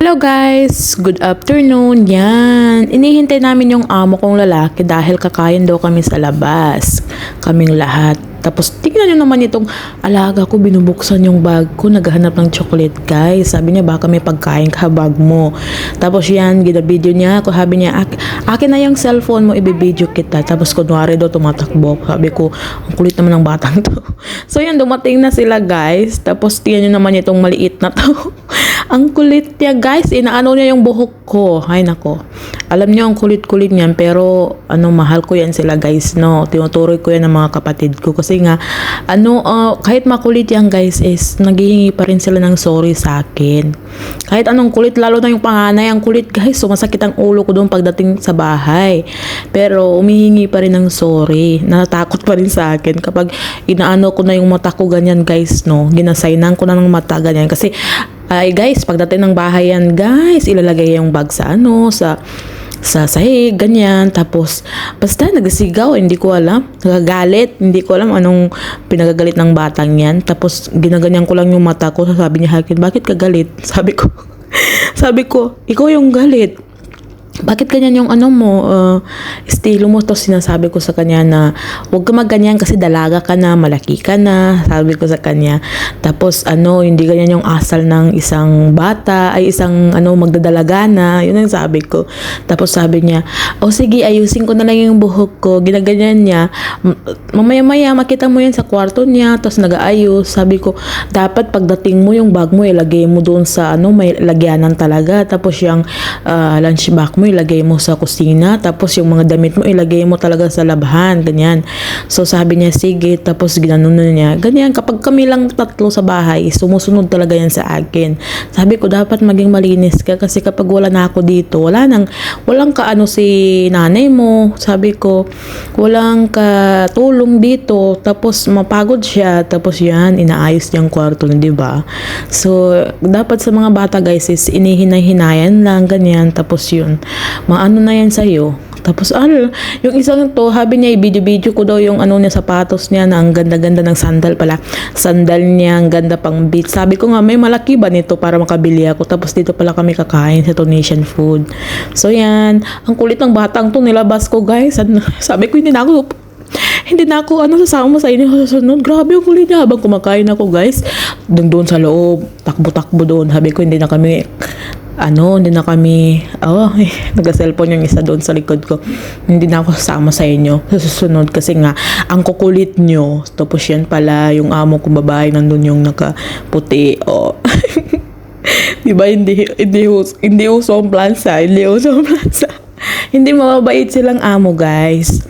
Hello guys! Good afternoon! Yan! Inihintay namin yung amo kong lalaki dahil kakain daw kami sa labas. Kaming lahat. Tapos tingnan nyo naman itong alaga ko, binubuksan yung bag ko, naghahanap ng chocolate guys. Sabi niya baka may pagkain ka bag mo. Tapos yan, ginabideo niya ako. Sabi niya, "Ak- akin na yung cellphone mo, ibibideo kita. Tapos kunwari daw tumatakbo. Sabi ko, ang kulit naman ng batang to. so yan, dumating na sila guys. Tapos tingnan nyo naman itong maliit na to. Ang kulit niya guys, inaano niya yung buhok ko. Ay nako. Alam niyo ang kulit-kulit niyan pero ano mahal ko yan sila guys no. Tinuturoy ko yan ng mga kapatid ko kasi nga ano ah, kahit makulit yan guys is naghihingi pa rin sila ng sorry sa akin. Kahit anong kulit lalo na yung panganay ang kulit guys sumasakit ang ulo ko doon pagdating sa bahay. Pero umihingi pa rin ng sorry. Natatakot pa rin sa akin kapag inaano ko na yung mata ko ganyan guys no. Ginasaynan ko na ng mata ganyan kasi ay guys, pagdating ng bahay yan, guys, ilalagay yung bag sa ano, sa sa sahig, ganyan. Tapos, basta nagsigaw, hindi ko alam. Nagagalit, hindi ko alam anong pinagagalit ng batang yan. Tapos, ginaganyan ko lang yung mata ko. Sabi niya, Hakin, bakit ka galit? Sabi ko, sabi ko, ikaw yung galit bakit ganyan yung ano mo, uh, estilo mo? Tapos sinasabi ko sa kanya na huwag ka magganyan kasi dalaga ka na, malaki ka na. Sabi ko sa kanya. Tapos ano, hindi ganyan yung asal ng isang bata, ay isang ano, magdadalaga na. Yun ang sabi ko. Tapos sabi niya, o sige, ayusin ko na lang yung buhok ko. Ginaganyan niya. Mamaya-maya, makita mo yan sa kwarto niya. Tapos nag-aayos. Sabi ko, dapat pagdating mo yung bag mo, ilagay mo doon sa ano, may lagyanan talaga. Tapos yung ah, lunch bag mo, ilagay mo sa kusina. Tapos yung mga damit mo, ilagay mo talaga sa labhan. Ganyan. So sabi niya, sige. Tapos ginanon na niya. Ganyan, kapag kami lang tatlo sa bahay, sumusunod talaga yan sa akin. Sabi ko, dapat maging malinis ka kasi kapag wala na ako dito, wala nang, walang kaano si nanay mo. Sabi ko, walang katulong dito. Tapos mapagod siya. Tapos yan, inaayos niyang kwarto, di ba? So, dapat sa mga bata guys is inihinay-hinayan lang, ganyan. Tapos yun, maano na yan sa'yo. Tapos ano, yung isang to, habi niya, i-video-video ko daw yung ano niya, sapatos niya na ang ganda-ganda ng sandal pala. Sandal niya, ang ganda pang beat. Sabi ko nga, may malaki ba nito para makabili ako? Tapos dito pala kami kakain sa Tunisian food. So yan, ang kulit ng batang to, nilabas ko guys. Sabi ko, hindi na ako hindi na ako ano sasama sa inyo sa sunod. Grabe ang kulit niya habang kumakain ako guys. Doon doon sa loob, takbo-takbo doon. Sabi ko hindi na kami ano, hindi na kami, oh, eh, nag-cellphone yung isa doon sa likod ko. Hindi na ako sasama sa inyo sa susunod kasi nga, ang kukulit nyo. Tapos yan pala, yung amo kong babae, nandun yung nakaputi. Oh. Di ba, hindi, hindi, us- hindi uso ang plansa, hindi uso ang plansa. hindi mababait silang amo, guys.